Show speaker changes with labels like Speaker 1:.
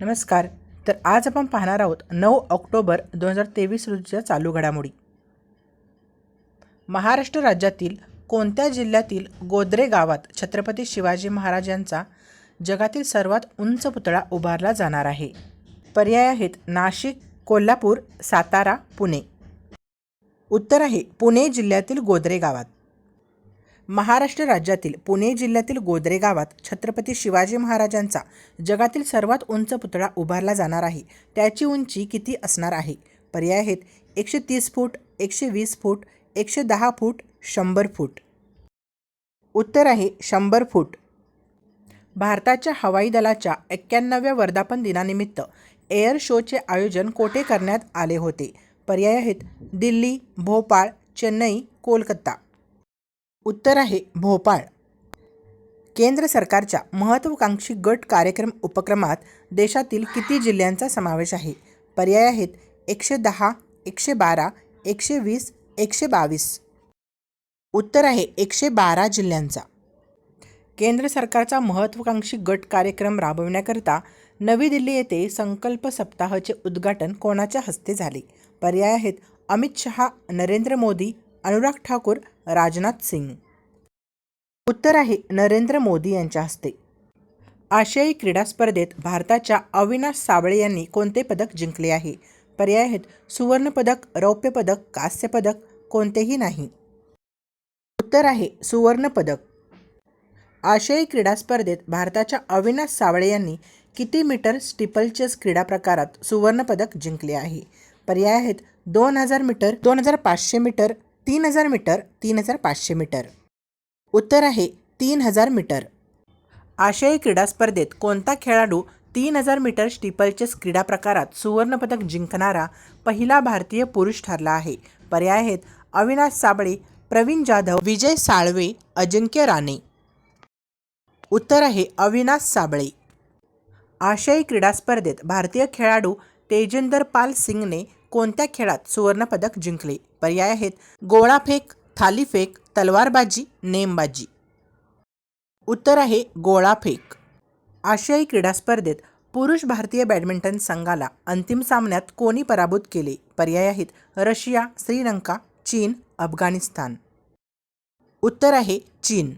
Speaker 1: नमस्कार. तर आज आपण पाहणार आहोत नऊ ऑक्टोबर दोन हजार तेवीस रोजीच्या चालू घडामोडी. महाराष्ट्र राज्यातील कोणत्या जिल्ह्यातील गोद्रे गावात छत्रपती शिवाजी महाराजांचा जगातील सर्वात उंच पुतळा उभारला जाणार आहे? पर्याय आहेत नाशिक कोल्हापूर सातारा पुणे. उत्तर आहे पुणे जिल्ह्यातील गोद्रे गावात. महाराष्ट्र राज्यातील पुणे जिल्ह्यातील गोद्रे गावात छत्रपती शिवाजी महाराजांचा जगातील सर्वात उंच पुतळा उभारला जाणार आहे. त्याची उंची किती असणार आहे? पर्याय आहेत एकशे तीस फूट एकशे वीस फूट एकशे दहा फूट शंभर फूट. उत्तर आहे शंभर फूट. भारताच्या हवाई दलाच्या एक्क्याण्णव्या वर्धापन दिनानिमित्त एअर शोचे आयोजन कोठे करण्यात आले होते? पर्याय आहेत दिल्ली भोपाळ चेन्नई कोलकाता. उत्तर आहे भोपाळ. केंद्र सरकारच्या महत्त्वाकांक्षी गट कार्यक्रम उपक्रमात देशातील किती जिल्ह्यांचा समावेश आहे? पर्याय आहेत एकशे दहा एकशे बारा एकशे वीस एकशे बावीस. उत्तर आहे एकशे बारा जिल्ह्यांचा. केंद्र सरकारचा महत्त्वाकांक्षी गट कार्यक्रम राबविण्याकरिता नवी दिल्ली येथे संकल्प सप्ताहाचे उद्घाटन कोणाच्या हस्ते झाले? पर्याय आहेत अमित शहा नरेंद्र मोदी अनुराग ठाकूर राजनाथ सिंग. उत्तर आहे नरेंद्र मोदी यांच्या हस्ते. आशियाई क्रीडा स्पर्धेत भारताच्या अविनाश साबळे यांनी कोणते पदक जिंकले आहे? पर्याय आहेत सुवर्णपदक रौप्यपदक कांस्यपदक कोणतेही नाही. उत्तर आहे सुवर्णपदक आशियाई क्रीडा स्पर्धेत भारताच्या अविनाश सावळे यांनी किती मीटर स्टिपलचेस क्रीडा प्रकारात सुवर्णपदक जिंकले आहे? पर्याय आहेत दोन हजार मीटर दोन हजार पाचशे मीटर तीन हजार मीटर तीन हजार पाचशे मीटर. उत्तर आहे तीन हजार मीटर. आशियाई क्रीडा स्पर्धेत कोणता खेळाडू तीन हजार मीटर स्टिपलचेस क्रीडा प्रकारात सुवर्णपदक जिंकणारा पहिला भारतीय पुरुष ठरला आहे? पर्याय आहेत अविनाश साबळे प्रवीण जाधव विजय साळवे अजिंक्य राणे. उत्तर आहे अविनाश साबळे. आशियाई क्रीडा स्पर्धेत भारतीय खेळाडू तेजेंदर पाल सिंगने कोणत्या खेळात सुवर्णपदक जिंकले? पर्याय आहेत गोळाफेक थालीफेक तलवारबाजी नेमबाजी. उत्तर आहे गोळाफेक आशियाई क्रीडा स्पर्धेत पुरुष भारतीय बॅडमिंटन संघाला अंतिम सामन्यात कोणी पराभूत केले? पर्याय आहेत रशिया श्रीलंका चीन अफगाणिस्तान. उत्तर आहे चीन.